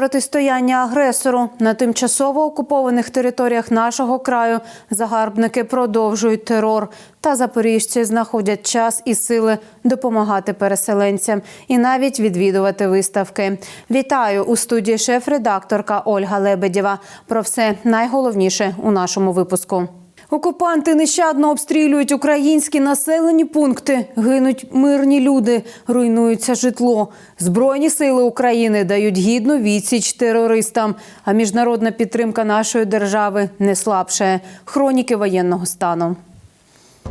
Протистояння агресору на тимчасово окупованих територіях нашого краю. Загарбники продовжують терор. Та запоріжці знаходять час і сили допомагати переселенцям і навіть відвідувати виставки. Вітаю у студії шеф-редакторка Ольга Лебедєва. Про все найголовніше у нашому випуску. Окупанти нещадно обстрілюють українські населені пункти. Гинуть мирні люди, руйнується житло. Збройні сили України дають гідну відсіч терористам. А міжнародна підтримка нашої держави не слабшає. Хроніки воєнного стану.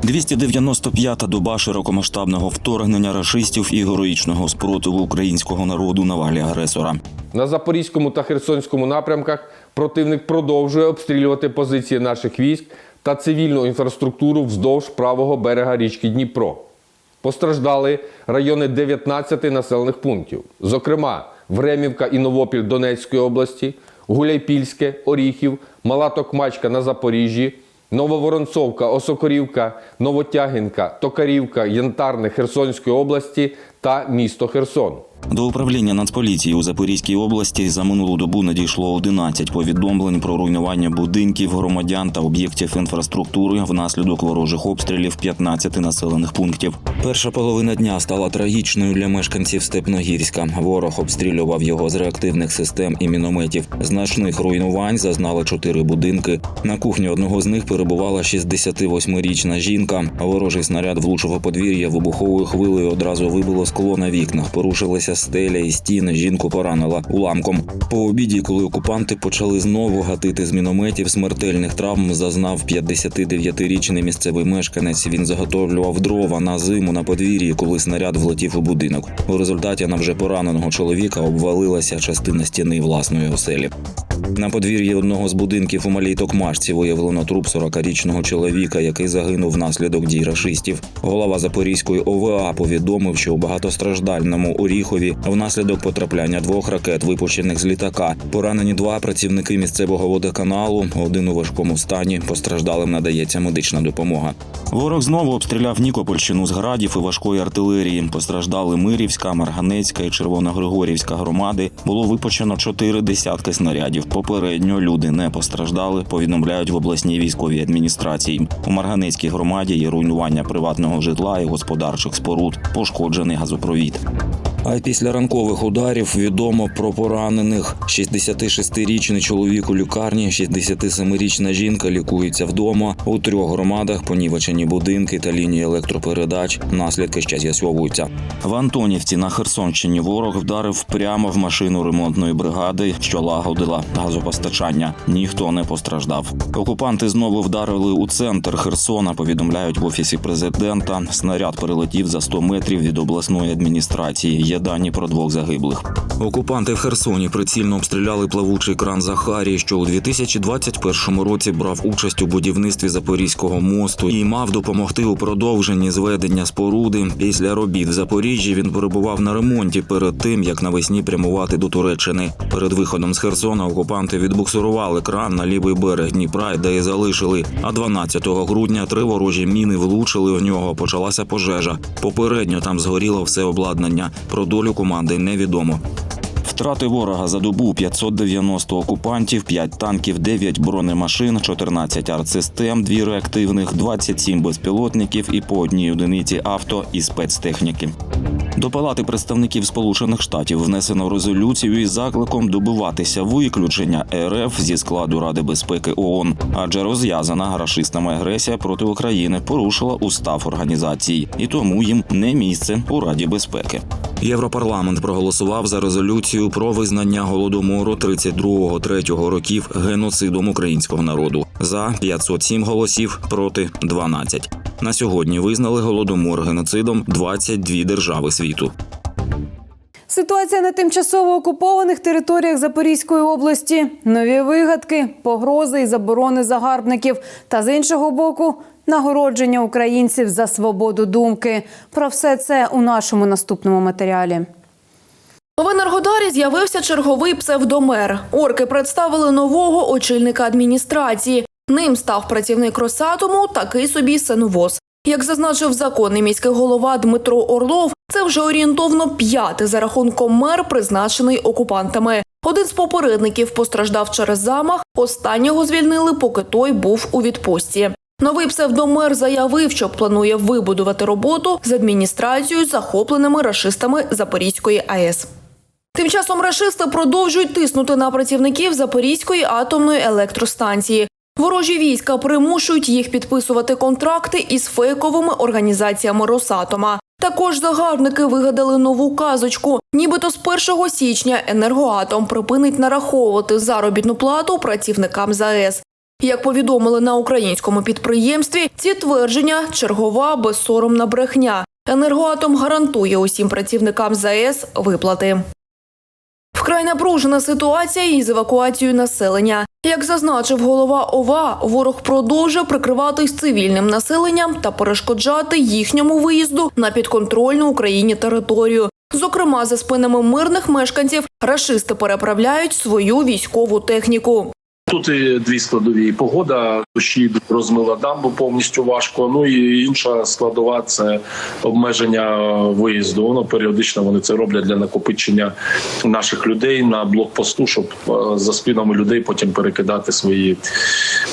295-та доба широкомасштабного вторгнення рашистів і героїчного спротиву українського народу на валі агресора. На Запорізькому та Херсонському напрямках противник продовжує обстрілювати позиції наших військ та цивільну інфраструктуру вздовж правого берега річки Дніпро. Постраждали райони 19 населених пунктів, зокрема Времівка і Новопіль Донецької області, Гуляйпільське, Оріхів, Мала Токмачка на Запоріжжі, Нововоронцовка, Осокорівка, Новотягінка, Токарівка, Янтарне Херсонської області та місто Херсон. До управління Нацполіції у Запорізькій області за минулу добу надійшло 11 повідомлень про руйнування будинків, громадян та об'єктів інфраструктури внаслідок ворожих обстрілів 15 населених пунктів. Перша половина дня стала трагічною для мешканців Степногірська. Ворог обстрілював його з реактивних систем і мінометів. Значних руйнувань зазнали чотири будинки. На кухні одного з них перебувала 68-річна жінка. Ворожий снаряд влучив у подвір'я вибуховою хвилею. Одразу вибило скло на вікнах. Порушилися стеля і стіни. Жінку поранила уламком. По обіді, коли окупанти почали знову гатити з мінометів, смертельних травм зазнав 59-річний місцевий мешканець. Він заготовлював дрова на зиму на подвір'ї, коли снаряд влетів у будинок. У результаті на вже пораненого чоловіка обвалилася частина стіни власної оселі. На подвір'ї одного з будинків у малій Токмашці виявлено труп 40-річного чоловіка, який загинув внаслідок дій рашистів. Голова Запорізької ОВА повідомив, що у багатостраждальному Оріхові внаслідок потрапляння двох ракет, випущених з літака, поранені два працівники місцевого водоканалу. Один у важкому стані. Постраждалим надається медична допомога. Ворог знову обстріляв Нікопольщину з градів і важкої артилерії. Постраждали Мирівська, Марганецька і Червоногригорівська громади. Було випущено чотири десятки снарядів. Попередньо люди не постраждали. Повідомляють в обласній військовій адміністрації. У Марганецькій громаді є руйнування приватного житла і господарчих споруд, пошкоджений газопровід газопровід. А й після ранкових ударів відомо про поранених. 66-річний чоловік у лікарні, 67-річна жінка лікується вдома. У трьох громадах понівечені будинки та лінії електропередач. Наслідки ще з'ясовуються. В Антонівці на Херсонщині ворог вдарив прямо в машину ремонтної бригади, що лагодила газопостачання. Ніхто не постраждав. Окупанти знову вдарили у центр Херсона. Повідомляють в офісі президента. Снаряд перелетів за 100 метрів від обласної адміністрації. Є дані про двох загиблих. Окупанти в Херсоні прицільно обстріляли плавучий кран Захарії, що у 2021 році брав участь у будівництві Запорізького мосту і мав допомогти у продовженні зведення споруди. Після робіт в Запоріжжі він перебував на ремонті перед тим, як навесні прямувати до Туреччини. Перед виходом з Херсона окупанти відбуксурували кран на лівий берег Дніпра, де і залишили. А 12 грудня три ворожі міни влучили в нього. Почалася пожежа. Попередньо там згоріло все обладнання. Про долю команди невідомо. Втрати ворога за добу 590 окупантів, 5 танків, 9 бронемашин, 14 артсистем, 2 реактивних, 27 безпілотників і по одній одиниці авто і спецтехніки. До палати представників Сполучених Штатів внесено резолюцію із закликом добиватися виключення РФ зі складу Ради безпеки ООН, адже розв'язана рашистами агресія проти України порушила устав організації, і тому їм не місце у Раді безпеки. Європарламент проголосував за резолюцію про визнання голодомору 32-3 років геноцидом українського народу за 507 голосів проти 12. На сьогодні визнали голодомор геноцидом 22 держави світу. Ситуація на тимчасово окупованих територіях Запорізької області, нові вигадки, погрози і заборони загарбників, та з іншого боку, нагородження українців за свободу думки. Про все це у нашому наступному матеріалі. В Енергодарі з'явився черговий псевдомер. Орки представили нового очільника адміністрації. Ним став працівник Росатому, такий собі синовоз. Як зазначив законний міський голова Дмитро Орлов, це вже орієнтовно п'ятий за рахунком мер, призначений окупантами. Один з попередників постраждав через замах. Останнього звільнили, поки той був у відпустці. Новий псевдомер заявив, що планує вибудувати роботу з адміністрацією, захопленими рашистами Запорізької АЕС. Тим часом рашисти продовжують тиснути на працівників Запорізької атомної електростанції. Ворожі війська примушують їх підписувати контракти із фейковими організаціями Росатома. Також загарбники вигадали нову казочку. Нібито з 1 січня енергоатом припинить нараховувати заробітну плату працівникам ЗАЕС. Як повідомили на українському підприємстві, ці твердження чергова безсоромна брехня. Енергоатом гарантує усім працівникам ЗАЕС виплати. Вкрай напружена ситуація із евакуацією населення. Як зазначив голова ОВА, ворог продовжує прикриватись цивільним населенням та перешкоджати їхньому виїзду на підконтрольну Україні територію. Зокрема, за спинами мирних мешканців рашисти переправляють свою військову техніку. Тут і дві складові погода дощі розмила дамбу повністю важко. Ну і інша складова це обмеження виїзду. Воно періодично вони це роблять для накопичення наших людей на блокпосту, щоб е, за спинами людей потім перекидати свої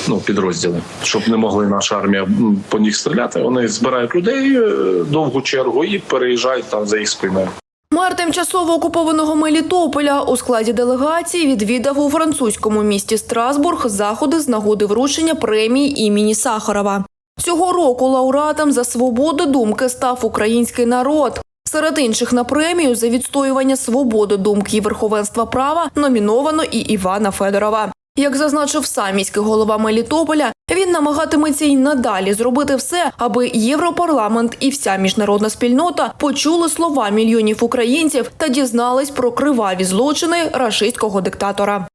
ну підрозділи, щоб не могли наша армія по них стріляти. Вони збирають людей е, довгу чергу і переїжджають там за їх спиною. Мер тимчасово окупованого Мелітополя у складі делегації відвідав у французькому місті Страсбург заходи з нагоди вручення премії імені Сахарова. Цього року лауреатом за свободу думки став український народ. Серед інших на премію за відстоювання свободи думки і верховенства права номіновано і Івана Федорова. Як зазначив сам міський голова Мелітополя, він намагатиметься й надалі зробити все, аби Європарламент і вся міжнародна спільнота почули слова мільйонів українців та дізнались про криваві злочини рашистського диктатора.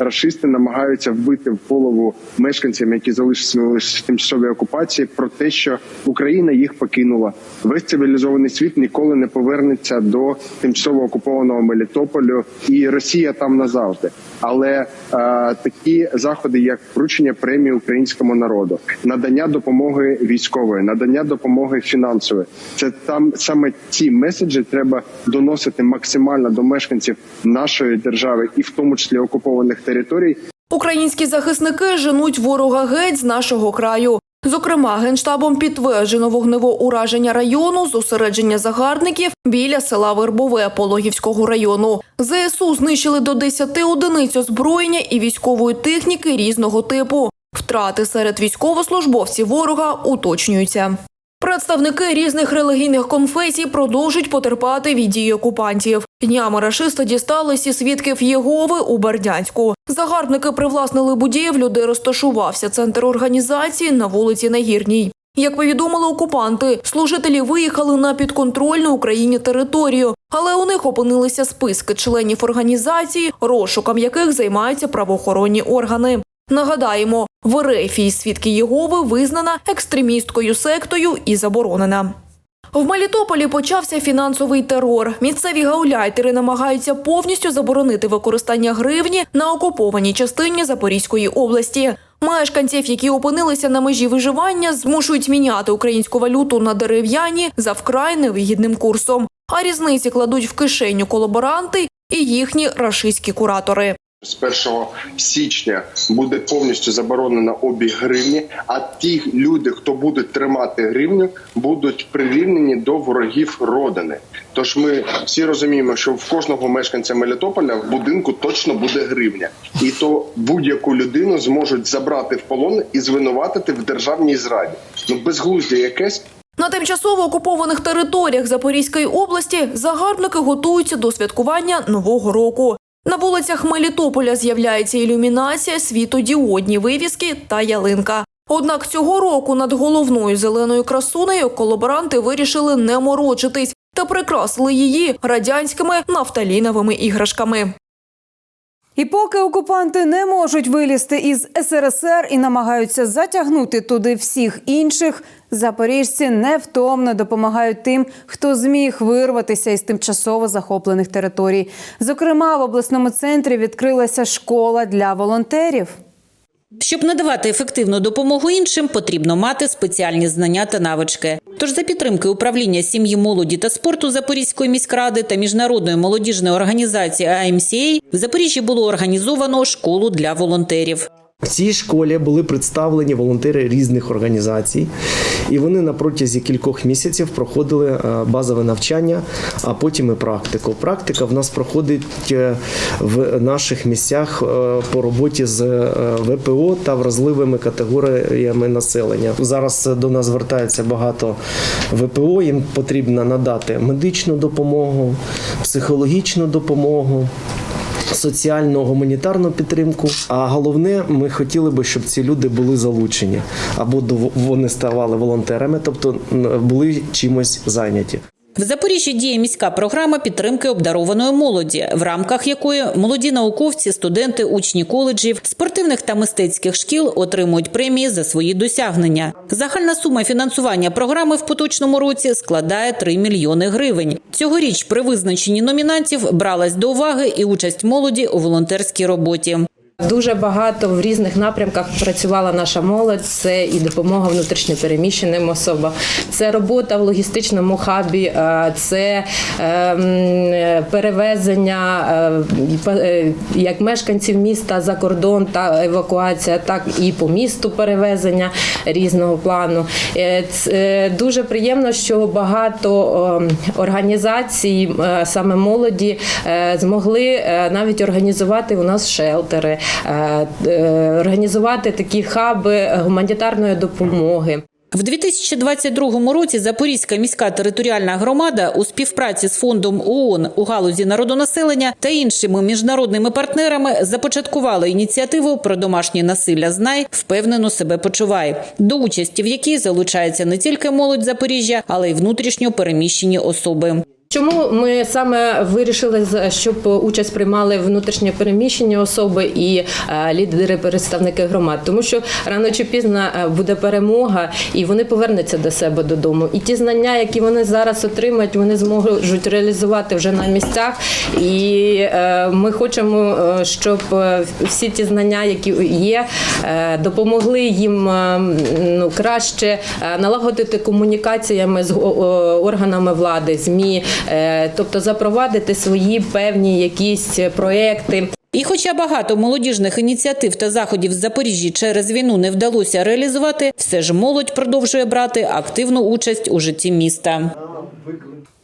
Рашисти намагаються вбити в голову мешканцям, які залишилися в тимчасовій окупації, про те, що Україна їх покинула. Весь цивілізований світ ніколи не повернеться до тимчасово окупованого Мелітополю, і Росія там назавжди. Але е, такі заходи, як вручення премії українському народу, надання допомоги військової, надання допомоги фінансової, це там саме ці меседжі треба доносити максимально до мешканців нашої держави, і в тому числі окупованих територій, Українські захисники женуть ворога геть з нашого краю. Зокрема, генштабом підтверджено вогневе ураження району зосередження загарбників біля села Вербове Пологівського району. ЗСУ знищили до 10 одиниць озброєння і військової техніки різного типу. Втрати серед військовослужбовців ворога уточнюються. Представники різних релігійних конфесій продовжують потерпати від дії окупантів. Днями рашисти дістались і свідків Єгови у Бердянську. Загарбники привласнили будівлю, де розташувався центр організації на вулиці Нагірній. Як повідомили окупанти, служителі виїхали на підконтрольну Україні територію, але у них опинилися списки членів організації, розшуком яких займаються правоохоронні органи. Нагадаємо, в Ерефії свідки Єгови визнана екстремісткою сектою і заборонена. В Мелітополі почався фінансовий терор. Місцеві гауляйтери намагаються повністю заборонити використання гривні на окупованій частині Запорізької області. Мешканців, які опинилися на межі виживання, змушують міняти українську валюту на дерев'яні за вкрай невигідним курсом. А різниці кладуть в кишеню колаборанти і їхні рашистські куратори. З 1 січня буде повністю заборонено обіг гривні. А ті люди, хто будуть тримати гривню, будуть прирівнені до ворогів родини. Тож ми всі розуміємо, що в кожного мешканця Мелітополя в будинку точно буде гривня, і то будь-яку людину зможуть забрати в полон і звинуватити в державній зраді. Ну безглуздя якесь. На тимчасово окупованих територіях Запорізької області загарбники готуються до святкування Нового року. На вулицях Мелітополя з'являється ілюмінація, світодіодні вивіски та ялинка. Однак цього року над головною зеленою красунею колаборанти вирішили не морочитись та прикрасили її радянськими нафталіновими іграшками. І поки окупанти не можуть вилізти із СРСР і намагаються затягнути туди всіх інших, запоріжці невтомно допомагають тим, хто зміг вирватися із тимчасово захоплених територій. Зокрема, в обласному центрі відкрилася школа для волонтерів. Щоб надавати ефективну допомогу іншим, потрібно мати спеціальні знання та навички. Тож за підтримки управління сім'ї, молоді та спорту Запорізької міськради та міжнародної молодіжної організації AMCA в Запоріжжі було організовано школу для волонтерів. В цій школі були представлені волонтери різних організацій, і вони на протязі кількох місяців проходили е, базове навчання, а потім і практику. Практика в нас проходить е, в наших місцях е, по роботі з ВПО та вразливими категоріями населення. Зараз до нас звертається багато ВПО. Їм потрібно надати медичну допомогу, психологічну допомогу соціальну гуманітарну підтримку. А головне, ми хотіли би, щоб ці люди були залучені або вони ставали волонтерами, тобто були чимось зайняті. В Запоріжжі діє міська програма підтримки обдарованої молоді, в рамках якої молоді науковці, студенти, учні коледжів, спортивних та мистецьких шкіл отримують премії за свої досягнення. Загальна сума фінансування програми в поточному році складає 3 мільйони гривень. Цьогоріч при визначенні номінантів бралась до уваги і участь молоді у волонтерській роботі. Дуже багато в різних напрямках працювала наша молодь. Це і допомога внутрішньопереміщеним особам, це робота в логістичному хабі, е, це ем, перевезення е, е, як мешканців міста за кордон та евакуація, так і по місту перевезення різного плану. Е, ц- е, Дуже приємно, що багато ем, організацій, саме молоді, змогли навіть організувати у нас шелтери, організувати такі хаби гуманітарної допомоги. В 2022 році Запорізька міська територіальна громада у співпраці з фондом ООН у галузі народонаселення та іншими міжнародними партнерами започаткували ініціативу про домашнє насилля знай впевнено себе почувай, до участі в якій залучається не тільки молодь Запоріжжя, але й внутрішньо переміщені особи. Чому ми саме вирішили, щоб участь приймали внутрішньо переміщені особи і е, лідери представники громад? Тому що рано чи пізно е, буде перемога, і вони повернуться до себе додому. І ті знання, які вони зараз отримають, вони зможуть реалізувати вже на місцях. І е, ми хочемо, щоб всі ті знання, які є, допомогли їм ну, краще налагодити комунікаціями з органами влади, ЗМІ, тобто запровадити свої певні якісь проекти. І хоча багато молодіжних ініціатив та заходів в Запоріжжі через війну не вдалося реалізувати, все ж молодь продовжує брати активну участь у житті міста.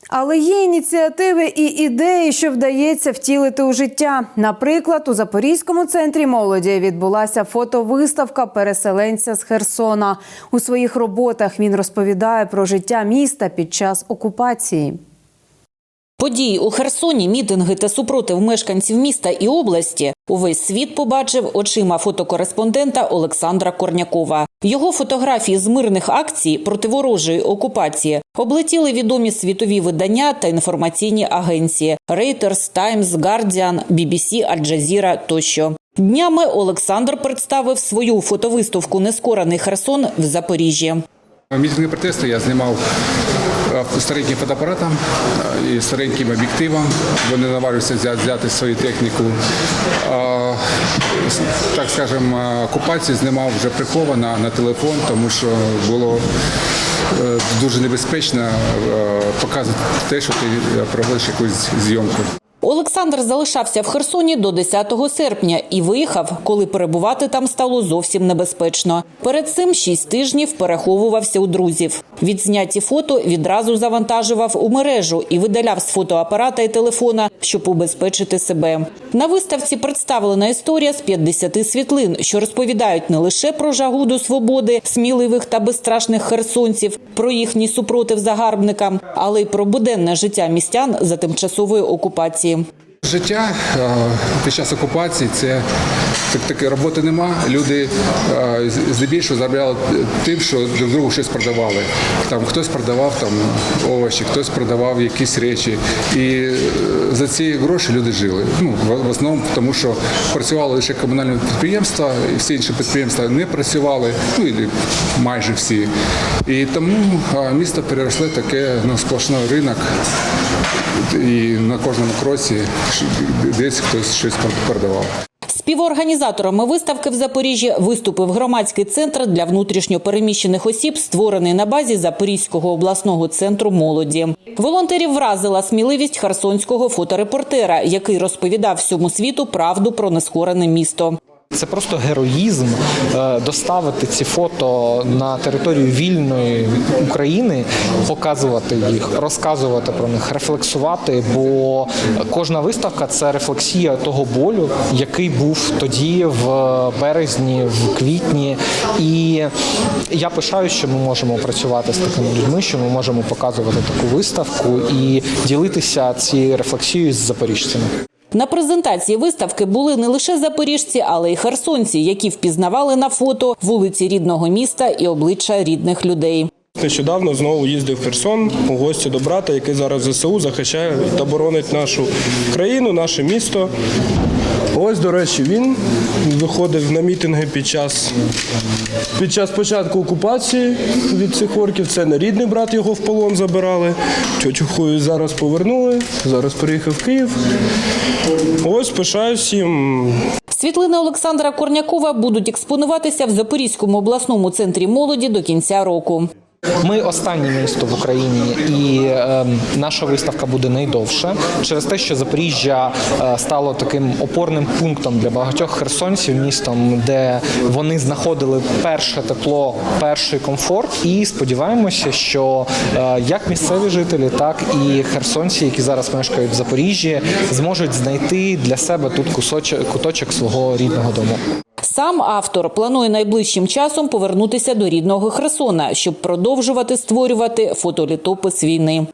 Але є ініціативи і ідеї, що вдається втілити у життя. Наприклад, у Запорізькому центрі молоді відбулася фотовиставка переселенця з Херсона. У своїх роботах він розповідає про життя міста під час окупації. Події у Херсоні, мітинги та супротив мешканців міста і області увесь світ побачив очима фотокореспондента Олександра Корнякова. Його фотографії з мирних акцій проти ворожої окупації облетіли відомі світові видання та інформаційні агенції Reuters, Times, Guardian, BBC, Al Jazeera тощо. Днями Олександр представив свою фотовиставку Нескорений Херсон в Запоріжжі. Мітинги протесту я знімав стареньким фотоапаратом е, і стареньким об'єктивом. Вони наважуються взяти, свою техніку. Так скажемо, окупації окупацію знімав вже приховано на телефон, тому що було е, дуже небезпечно е, показувати те, що ти е, проводиш якусь зйомку. Олександр залишався в Херсоні до 10 серпня і виїхав, коли перебувати там стало зовсім небезпечно. Перед цим шість тижнів переховувався у друзів. Відзняті фото відразу завантажував у мережу і видаляв з фотоапарата і телефона, щоб убезпечити себе. На виставці представлена історія з 50 світлин, що розповідають не лише про жагу до свободи, сміливих та безстрашних херсонців, про їхній супротив загарбникам, але й про буденне життя містян за тимчасової окупації. Життя е, під час окупації це так, таки роботи нема. Люди е, здебільшого заробляли тим, що друг другу щось продавали. Там хтось продавав там овочі, хтось продавав якісь речі. І е, за ці гроші люди жили. Ну в, основному тому, що працювали лише комунальні підприємства, і всі інші підприємства не працювали, ну і майже всі. І тому місто переросло таке ну, сплошний ринок. І на кожному кроці десь хтось щось продавав. Співорганізаторами виставки в Запоріжжі виступив громадський центр для внутрішньопереміщених осіб, створений на базі Запорізького обласного центру молоді. Волонтерів вразила сміливість херсонського фоторепортера, який розповідав всьому світу правду про нескорене місто. Це просто героїзм е, доставити ці фото на територію вільної України, показувати їх, розказувати про них, рефлексувати. Бо кожна виставка це рефлексія того болю, який був тоді в березні, в квітні. І я пишаю, що ми можемо працювати з такими людьми, що ми можемо показувати таку виставку і ділитися цією рефлексією з запоріжцями. На презентації виставки були не лише запоріжці, але й херсонці, які впізнавали на фото вулиці рідного міста і обличчя рідних людей. Нещодавно знову їздив Херсон у гості до брата, який зараз в ЗСУ захищає та боронить нашу країну, наше місто. Ось, до речі, він виходив на мітинги під час, під час початку окупації від цих орків. Це не рідний брат його в полон забирали. Хую зараз повернули. Зараз приїхав в Київ. Ось пишаюсь їм. Світлини Олександра Корнякова будуть експонуватися в Запорізькому обласному центрі молоді до кінця року. Ми останнє місто в Україні, і е, наша виставка буде найдовше через те, що Запоріжжя е, стало таким опорним пунктом для багатьох херсонців, містом, де вони знаходили перше тепло, перший комфорт. І сподіваємося, що е, як місцеві жителі, так і херсонці, які зараз мешкають в Запоріжжі, зможуть знайти для себе тут кусочок куточок свого рідного дому. Сам автор планує найближчим часом повернутися до рідного Херсона, щоб продовжувати створювати фотолітопис війни.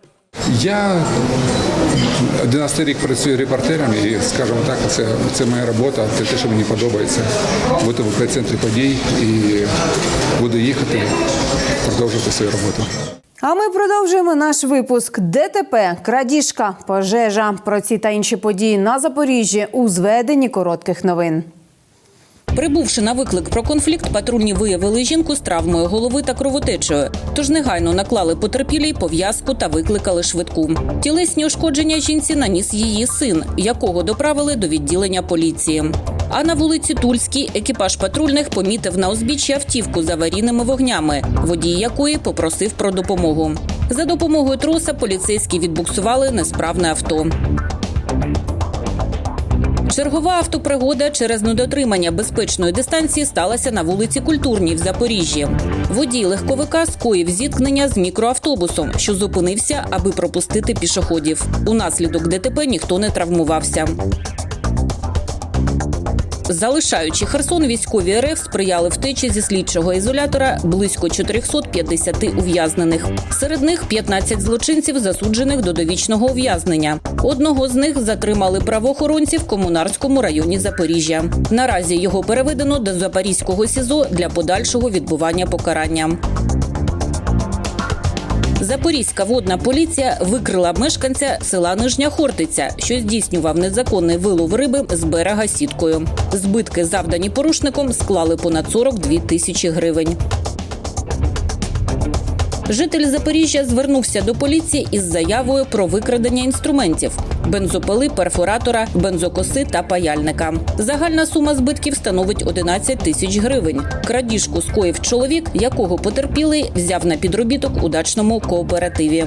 Я 11 рік працюю репортером і, скажімо так, це, це моя робота, це те, що мені подобається. Бути в епіцентрі подій і буду їхати, продовжувати свою роботу. А ми продовжуємо наш випуск ДТП, крадіжка, пожежа. Про ці та інші події на Запоріжжі у зведенні коротких новин. Прибувши на виклик про конфлікт, патрульні виявили жінку з травмою голови та кровотечею. Тож негайно наклали потерпілій пов'язку та викликали швидку. Тілесні ушкодження жінці наніс її син, якого доправили до відділення поліції. А на вулиці Тульській екіпаж патрульних помітив на узбіччі автівку з аварійними вогнями, водій якої попросив про допомогу. За допомогою троса поліцейські відбуксували несправне авто. Чергова автопригода через недотримання безпечної дистанції сталася на вулиці Культурній в Запоріжжі. Водій легковика скоїв зіткнення з мікроавтобусом, що зупинився, аби пропустити пішоходів. Унаслідок ДТП ніхто не травмувався. Залишаючи Херсон, військові РФ сприяли втечі зі слідчого ізолятора близько 450 ув'язнених. Серед них 15 злочинців, засуджених до довічного ув'язнення. Одного з них затримали правоохоронці в комунарському районі Запоріжжя. Наразі його переведено до Запорізького СІЗО для подальшого відбування покарання. Запорізька водна поліція викрила мешканця села Нижня Хортиця, що здійснював незаконний вилов риби з берега сіткою. Збитки, завдані порушником, склали понад 42 тисячі гривень. Житель Запоріжжя звернувся до поліції із заявою про викрадення інструментів: бензопили, перфоратора, бензокоси та паяльника. Загальна сума збитків становить 11 тисяч гривень. Крадіжку скоїв чоловік, якого потерпілий взяв на підробіток у дачному кооперативі.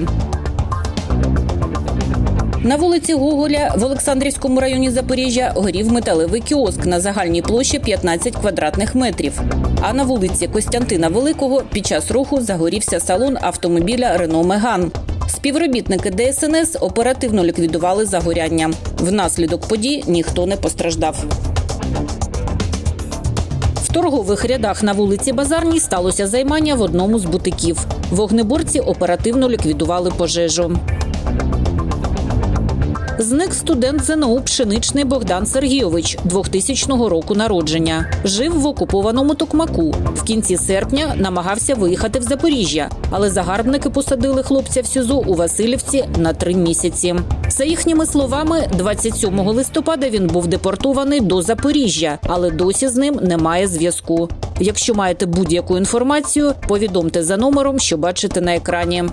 На вулиці Гоголя в Олександрівському районі Запоріжжя горів металевий кіоск на загальній площі 15 квадратних метрів. А на вулиці Костянтина Великого під час руху загорівся салон автомобіля Рено Меган. Співробітники ДСНС оперативно ліквідували загоряння. Внаслідок подій ніхто не постраждав. В торгових рядах на вулиці Базарній сталося займання в одному з бутиків. Вогнеборці оперативно ліквідували пожежу. Зник студент ЗНО Пшеничний Богдан Сергійович 2000 року народження. Жив в окупованому Токмаку. В кінці серпня намагався виїхати в Запоріжжя, але загарбники посадили хлопця в СІЗО у Васильівці на три місяці. За їхніми словами, 27 листопада він був депортований до Запоріжжя, але досі з ним немає зв'язку. Якщо маєте будь-яку інформацію, повідомте за номером, що бачите на екрані.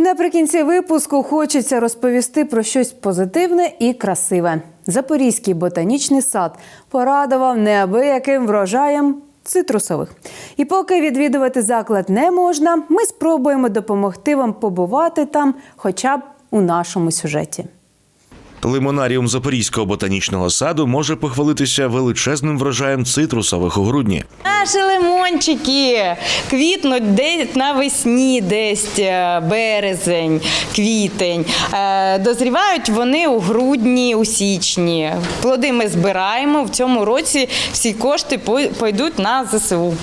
Наприкінці випуску хочеться розповісти про щось позитивне і красиве. Запорізький ботанічний сад порадував неабияким врожаєм цитрусових. І поки відвідувати заклад не можна, ми спробуємо допомогти вам побувати там, хоча б у нашому сюжеті. Лимонаріум Запорізького ботанічного саду може похвалитися величезним врожаєм цитрусових у грудні. Наші лимончики квітнуть десь навесні, десь е, березень, квітень. Е, Дозрівають вони у грудні, у січні. Плоди ми збираємо. В цьому році всі кошти пойдуть на ЗСУ.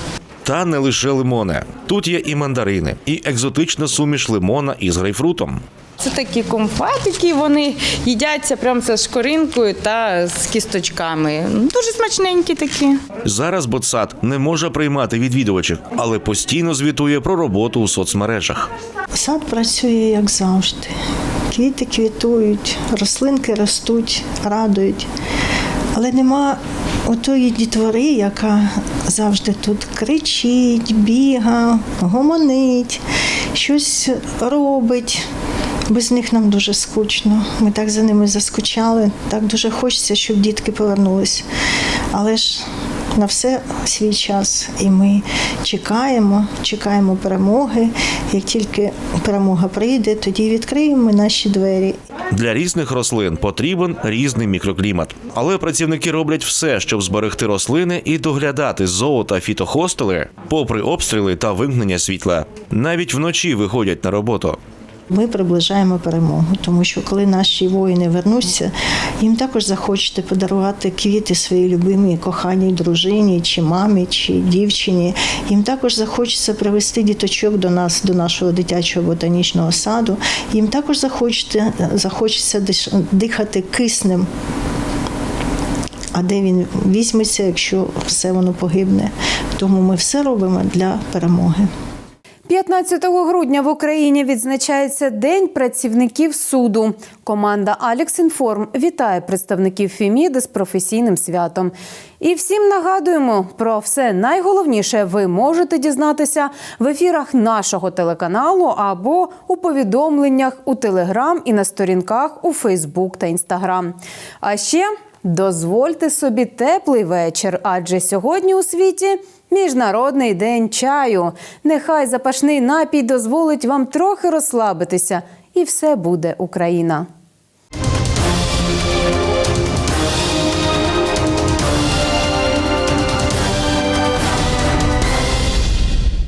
Та не лише лимони. Тут є і мандарини, і екзотична суміш лимона із грейпфрутом. Це такі комфатики, вони їдяться прямо з шкоринкою та з кісточками. Дуже смачненькі такі. Зараз ботсад не може приймати відвідувачів, але постійно звітує про роботу у соцмережах. Сад працює як завжди. Квіти квітують, рослинки ростуть, радують. Але нема отої дітвори, яка завжди тут кричить, біга, гомонить, щось робить. Без них нам дуже скучно. Ми так за ними заскучали. Так дуже хочеться, щоб дітки повернулись. Але ж на все свій час. І ми чекаємо, чекаємо перемоги. Як тільки перемога прийде, тоді відкриємо ми наші двері. Для різних рослин потрібен різний мікроклімат. Але працівники роблять все, щоб зберегти рослини і доглядати зоо та фітохостели, попри обстріли та вимкнення світла. Навіть вночі виходять на роботу. Ми приближаємо перемогу, тому що коли наші воїни вернуться, їм також захочете подарувати квіти своїй любимій коханій дружині, чи мамі, чи дівчині. Їм також захочеться привезти діточок до нас, до нашого дитячого ботанічного саду. Їм також захочете, захочеться дихати киснем. А де він візьметься, якщо все воно погибне? Тому ми все робимо для перемоги. 15 грудня в Україні відзначається День працівників суду. Команда Алекс Інформ вітає представників Феміди з професійним святом. І всім нагадуємо про все найголовніше ви можете дізнатися в ефірах нашого телеканалу або у повідомленнях у Телеграм і на сторінках у Фейсбук та Інстаграм. А ще дозвольте собі теплий вечір, адже сьогодні у світі. Міжнародний день чаю. Нехай запашний напій дозволить вам трохи розслабитися, і все буде Україна.